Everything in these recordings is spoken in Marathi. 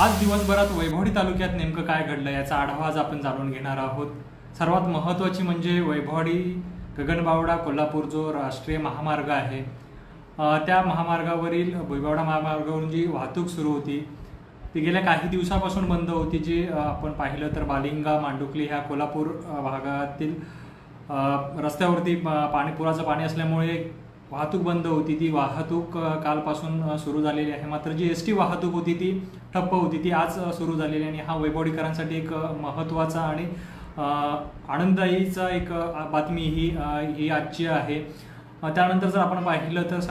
आज दिवसभरात वैभवडी तालुक्यात नेमकं काय घडलं याचा आढावा आज आपण जाणून घेणार आहोत. सर्वात महत्त्वाची म्हणजे वैभवडी गगनबावडा कोल्हापूर जो राष्ट्रीय महामार्ग आहे त्या महामार्गावरील वैभवडा महामार्गावरून जी वाहतूक सुरू होती ती गेल्या काही दिवसापासून बंद होती जी आपण पाहिलं तर बालिंगा मांडुकली ह्या कोल्हापूर भागातील रस्त्यावरती पाणी पुराचं पाणी असल्यामुळे वाहतूक बंद होती. ती वाहतूक कालपासून सुरू झालेली आहे. मात्र जी एस टी वाहतूक होती ती ठप्प होती ती आज सुरू झालेली आहे. आणि हा वैभवडीकरांसाठी एक महत्त्वाचा आणि आनंददायीचा एक बातमी ही ही आजची आहे. त्यानंतर जर आपण पाहिलं तर स-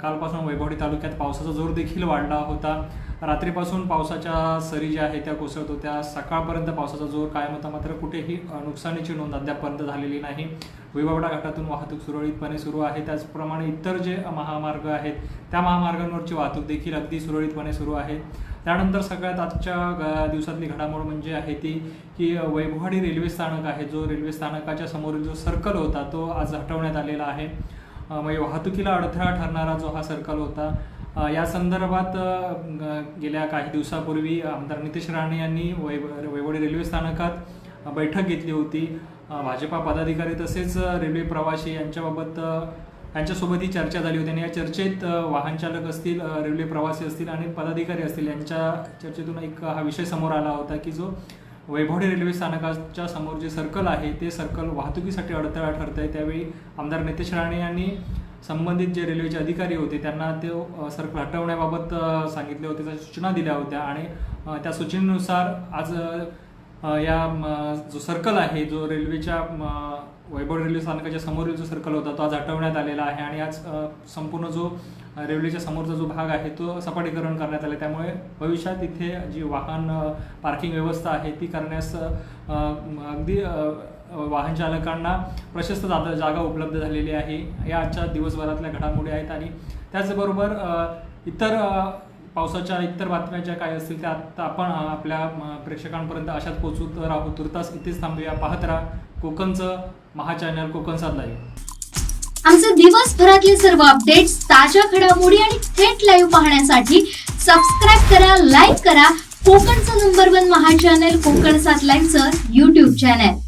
कालपासून वैभवडी तालुक्यात पावसाचा जोर देखील वाढला होता. रात्रीपासून पावसाच्या सरी ज्या आहेत त्या कोसळत होत्या. सकाळपर्यंत पावसाचा जोर कायम होता मात्र कुठेही नुकसानीची नोंद अद्यापपर्यंत झालेली नाही. विभावडा घाटातून वाहतूक सुरळीतपणे सुरू आहे. त्याचप्रमाणे इतर जे महामार्ग आहेत त्या महामार्गांवरची वाहतूक देखील अगदी सुरळीतपणे सुरू आहे. त्यानंतर सगळ्यात आजच्या दिवसातली घडामोड म्हणजे आहे ती की वैभवाडी रेल्वे स्थानक आहे. जो रेल्वे स्थानकाच्या समोरील जो सर्कल होता तो आज हटवण्यात आलेला आहे. म्हणजे वाहतुकीला अडथळा ठरणारा जो हा सर्कल होता या संदर्भात गेल्या काही दिवसापूर्वी आमदार नितेश राणे यांनी वै वैवडी रेल्वे स्थानकात बैठक घेतली होती. भाजपा पदाधिकारी तसेच रेल्वे प्रवासी यांच्याबाबत यांच्यासोबत ही चर्चा झाली होती आणि या चर्चेत वाहन चालक असतील रेल्वे प्रवासी असतील आणि पदाधिकारी असतील यांच्या चर्चेतून एक हा विषय समोर आला होता की जो वैभवडी रेल्वे स्थानकाच्या समोर जे सर्कल आहे ते सर्कल वाहतुकीसाठी अडथळा ठरत आहे त्यावेळी आमदार नितेश राणे यांनी संबंधित जे रेल्वेचे अधिकारी होते त्यांना ते अ, सर्कल हटवण्याबाबत सांगितले होते त्या सूचना दिल्या होत्या. आणि त्या सूचनेनुसार आज या जो सर्कल आहे जो रेल्वेच्या वैभव रेल्वे स्थानकाच्या समोरील जो सर्कल होता तो आज हटवण्यात आलेला आहे. आणि आज संपूर्ण जो रेल्वेच्या समोरचा जो भाग आहे तो सपाटीकरण करण्यात आला. त्यामुळे भविष्यात इथे जी वाहन पार्किंग व्यवस्था आहे ती करण्यास अगदी वाहन चालकांना प्रशस्त जागा जागा उपलब्ध झालेली आहे. या आजच्या दिवसभरातल्या घडामोडी आहेत आणि त्याचबरोबर इतर पावसाच्या इतर बातम्या ज्या काय असतील त्या आता आपण आपल्या प्रेक्षकांपर्यंत अशाच पोचूत राहू. तुर्तास इथेच थांबूया. पाहत राहा कोकणचं महा चॅनल कोकणचा लाईव्ह आमचे दिवसभरातले सर्व अपडेट्स ताज्या घडामोडी आणि थेट लाईव्ह पाहण्यासाठी सबस्क्राईब करा लाईक करा. कोकणचं नंबर वन महा चॅनल कोकण सात लाईव्हचं युट्यूब चॅनल